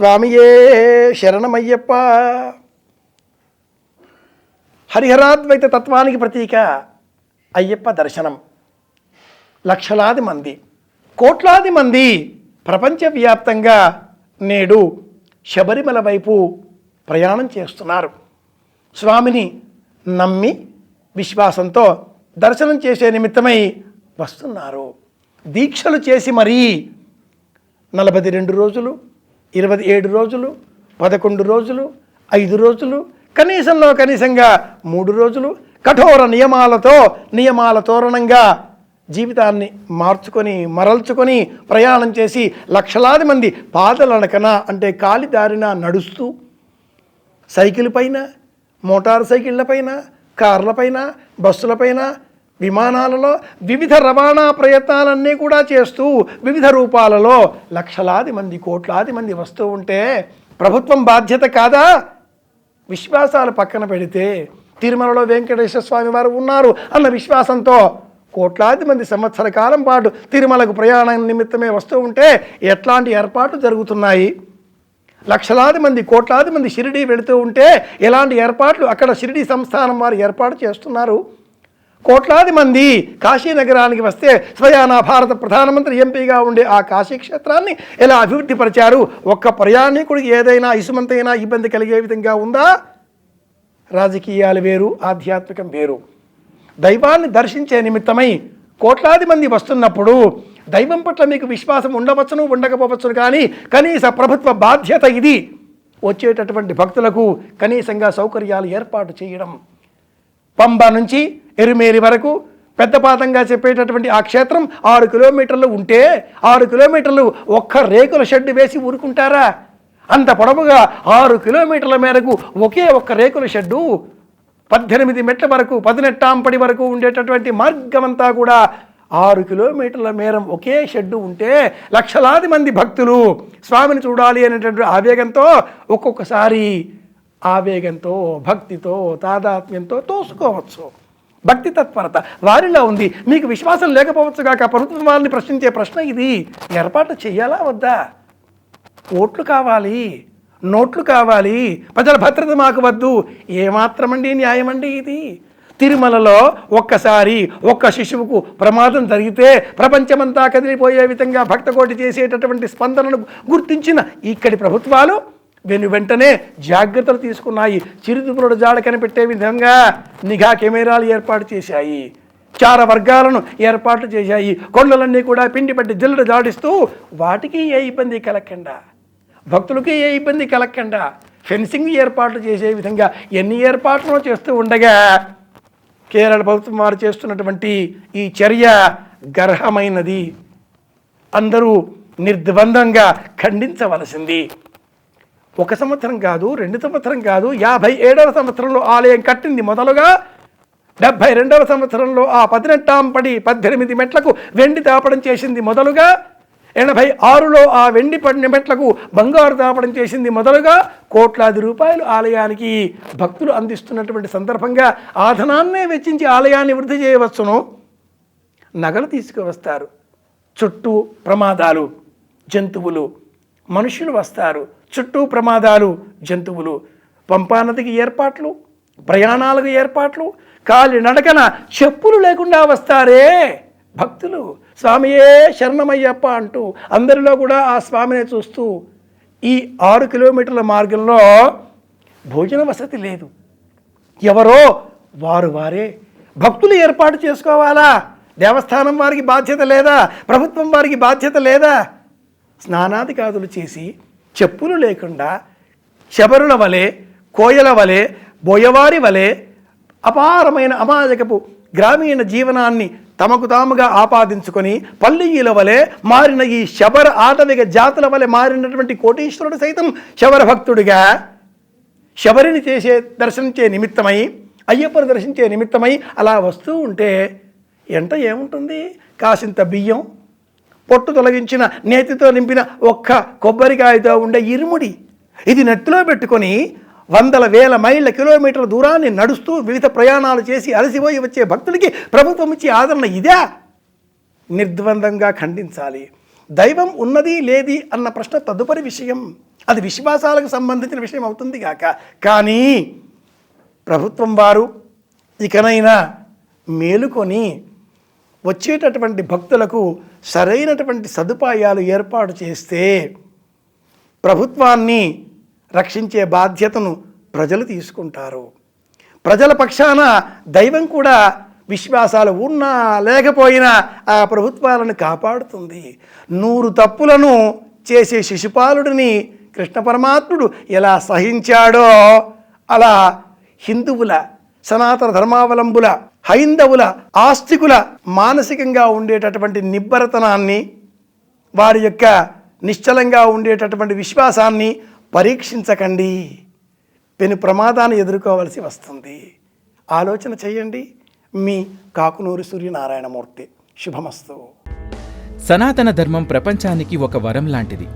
స్వామియే శరణమయ్యప్ప. హరిహరాద్వైత తత్వానికి ప్రతీక అయ్యప్ప దర్శనం. లక్షలాది మంది కోట్లాది మంది ప్రపంచవ్యాప్తంగా నేడు శబరిమల వైపు ప్రయాణం చేస్తున్నారు. స్వామిని నమ్మి విశ్వాసంతో దర్శనం చేసే నిమిత్తమై వస్తున్నారు. దీక్షలు చేసి మరీ నలభై రెండు రోజులు ఇరవై ఏడు రోజులు పదకొండు రోజులు ఐదు రోజులు కనీసంలో కనీసంగా మూడు రోజులు కఠోర నియమాలతో నియమాల తోరణంగా జీవితాన్ని మార్చుకొని మరల్చుకొని ప్రయాణం చేసి లక్షలాది మంది పాదలనకన అంటే కాలి దారిన నడుస్తూ సైకిల్ పైన మోటార్ సైకిళ్ళపైన కార్లపైన బస్సులపైన విమానాలలో వివిధ రవాణా ప్రయత్నాలన్నీ కూడా చేస్తూ వివిధ రూపాలలో లక్షలాది మంది కోట్లాది మంది వస్తూ ఉంటే ప్రభుత్వం బాధ్యత కాదా? విశ్వాసాలు పక్కన పెడితే తిరుమలలో వెంకటేశ్వర స్వామి వారు ఉన్నారు అన్న విశ్వాసంతో కోట్లాది మంది సంవత్సర కాలం పాటు తిరుమలకు ప్రయాణం నిమిత్తమే వస్తూ ఉంటే ఎట్లాంటి ఏర్పాట్లు జరుగుతున్నాయి? లక్షలాది మంది కోట్లాది మంది షిరిడి వెళుతూ ఉంటే ఎలాంటి ఏర్పాట్లు అక్కడ షిరిడీ సంస్థానం వారు ఏర్పాటు చేస్తున్నారు? కోట్లాది మంది కాశీ నగరానికి వస్తే స్వయానా భారత ప్రధానమంత్రి ఎంపీగా ఉండే ఆ కాశీ క్షేత్రాన్ని ఎలా అభివృద్ధి పరిచారు ఒక్క ప్రయాణికుడికి ఏదైనా ఇసుమంతైనా ఇబ్బంది కలిగే విధంగా ఉందా? రాజకీయాలు వేరు ఆధ్యాత్మికం వేరు. దైవాన్ని దర్శించే నిమిత్తమై కోట్లాది మంది వస్తున్నప్పుడు దైవం పట్ల మీకు విశ్వాసం ఉండవచ్చును ఉండకపోవచ్చును కానీ కనీస ప్రభుత్వ బాధ్యత ఇది. వచ్చేటటువంటి భక్తులకు కనీసంగా సౌకర్యాలు ఏర్పాటు చేయడం. పంబ నుంచి ఎరుమేరి వరకు పెద్దపాతంగా చెప్పేటటువంటి ఆ క్షేత్రం ఆరు కిలోమీటర్లు ఉంటే ఆరు కిలోమీటర్లు ఒక్క రేకుల షెడ్ వేసి ఊరుకుంటారా? అంత పొడవుగా ఆరు కిలోమీటర్ల మేరకు ఒకే ఒక్క రేకుల షెడ్డు పద్దెనిమిది మెట్ల వరకు పదినెట్టాంపడి వరకు ఉండేటటువంటి మార్గమంతా కూడా ఆరు కిలోమీటర్ల మేరం ఒకే షెడ్డు ఉంటే లక్షలాది మంది భక్తులు స్వామిని చూడాలి అనేటువంటి ఆవేగంతో ఒక్కొక్కసారి ఆవేగంతో భక్తితో తాదాత్మ్యంతో తోసుకోవచ్చు. భక్తి తత్పరత. వారిలో ఉంది. మీకు విశ్వాసం లేకపోవచ్చు కాక ప్రభుత్వం వారిని ప్రశ్నించే ప్రశ్న ఇది. ఏర్పాటు చేయాలా వద్దా? ఓట్లు కావాలి. నోట్లు కావాలి. ప్రజల భద్రత మాకు వద్దు. ఏమాత్రమండి న్యాయమండి ఇది? తిరుమలలో ఒక్కసారి ఒక్క శిశువుకు ప్రమాదం జరిగితే ప్రపంచమంతా కదిలిపోయే విధంగా భక్తకోటి చేసేటటువంటి స్పందనను గుర్తించిన ఇక్కడి ప్రభుత్వాలు వెను వెంటనే జాగ్రత్తలు తీసుకున్నాయి. చిరుతుపురుడు జాడ కనిపెట్టే విధంగా నిఘా కెమెరాలు ఏర్పాటు చేశాయి. చార వర్గాలను ఏర్పాటు చేశాయి. కొండలన్నీ కూడా పిండి పట్టి జిల్లలు జాడిస్తూ వాటికి ఏ ఇబ్బంది కలక్కండా భక్తులకి ఏ ఇబ్బంది కలక్కండా ఫెన్సింగ్ ఏర్పాట్లు చేసే విధంగా ఎన్ని ఏర్పాట్లు చేస్తూ ఉండగా కేరళ ప్రభుత్వం వారు చేస్తున్నటువంటి ఈ చర్య గర్హమైనది. అందరూ నిర్ద్వందంగా ఖండించవలసింది. ఒక సంవత్సరం కాదు రెండు సంవత్సరం కాదు యాభై ఏడవ సంవత్సరంలో ఆలయం కట్టింది మొదలుగా డెబ్భై రెండవ సంవత్సరంలో ఆ పదినెట్టాం పడి పద్దెనిమిది మెట్లకు వెండి తాపడం చేసింది మొదలుగా ఎనభై ఆరులో ఆ వెండి పడిన మెట్లకు బంగారు తాపడం చేసింది మొదలుగా కోట్లాది రూపాయలు ఆలయానికి భక్తులు అందిస్తున్నటువంటి సందర్భంగా ఆ ధనాన్నే వెచ్చించి ఆలయాన్ని వృద్ధి చేయవచ్చును. నగలు తీసుకువస్తారు. చుట్టూ ప్రమాదాలు జంతువులు మనుషులు వస్తారు. చుట్టూ ప్రమాదాలు జంతువులు పంపానదికి ఏర్పాట్లు ప్రయాణాలకు ఏర్పాట్లు కాలి నడకన చెప్పులు లేకుండా వస్తారే భక్తులు. స్వామియే శరణమయ్యప్ప అంటూ అందరిలో కూడా ఆ స్వామినే చూస్తూ ఈ ఆరు కిలోమీటర్ల మార్గంలో భోజన వసతి లేదు. ఎవరో వారు వారే. భక్తులు ఏర్పాటు చేసుకోవాలా? దేవస్థానం వారికి బాధ్యత లేదా? ప్రభుత్వం వారికి బాధ్యత లేదా? స్నానాదికాదులు చేసి చెప్పులు లేకుండా శబరుల వలె కోయల వలె బోయవారి వలె అపారమైన అమాయకపు గ్రామీణ జీవనాన్ని తమకు తాముగా ఆపాదించుకొని పల్లీల వలె మారిన ఈ శబర ఆటవిక జాతుల వలె మారినటువంటి కోటీశ్వరుడు సైతం శబర భక్తుడిగా శబరిని చేసే దర్శించే నిమిత్తమై అయ్యప్పను దర్శించే నిమిత్తమై అలా వస్తూ ఉంటే ఎంట ఏముంటుంది? కాసింత బియ్యం పొట్టు తొలగించిన నేతితో నింపిన ఒక్క కొబ్బరికాయతో ఉండే ఇరుముడి. ఇది నెత్తిలో పెట్టుకొని వందల వేల మైళ్ళ కిలోమీటర్ల దూరాన్ని నడుస్తూ వివిధ ప్రయాణాలు చేసి అలసిపోయి వచ్చే భక్తులకి ప్రభుత్వం ఇచ్చే ఆదరణ ఇదే? నిర్ద్వందంగా ఖండించాలి. దైవం ఉన్నది లేది అన్న ప్రశ్న తదుపరి విషయం. అది విశ్వాసాలకు సంబంధించిన విషయం అవుతుంది కాక కానీ ప్రభుత్వం వారు ఇకనైనా మేలుకొని వచ్చేటటువంటి భక్తులకు సరైనటువంటి సదుపాయాలు ఏర్పాటు చేస్తే ప్రభుత్వాన్ని రక్షించే బాధ్యతను ప్రజలు తీసుకుంటారు. ప్రజల పక్షాన దైవం కూడా విశ్వాసాలు ఉన్నా లేకపోయినా ఆ ప్రభుత్వాలను కాపాడుతుంది. నూరు తప్పులను చేసే శిశుపాలుడిని కృష్ణ పరమాత్ముడు ఎలా సహించాడో అలా హిందువుల సనాతన ధర్మావలంబుల హైందవుల ఆస్తికుల మానసికంగా ఉండేటటువంటి నిబ్బరతనాన్ని వారి యొక్క నిశ్చలంగా ఉండేటటువంటి విశ్వాసాన్ని పరీక్షించకండి. పెను ప్రమాదాన్ని ఎదుర్కోవలసి వస్తుంది. ఆలోచన చేయండి. మీ కాకునూరి సూర్యనారాయణమూర్తి. శుభమస్తు. సనాతన ధర్మం ప్రపంచానికి ఒక వరం లాంటిది.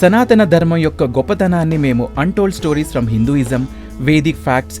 సనాతన ధర్మం యొక్క గొప్పతనాన్ని మేము untold stories from Hinduism Vedic facts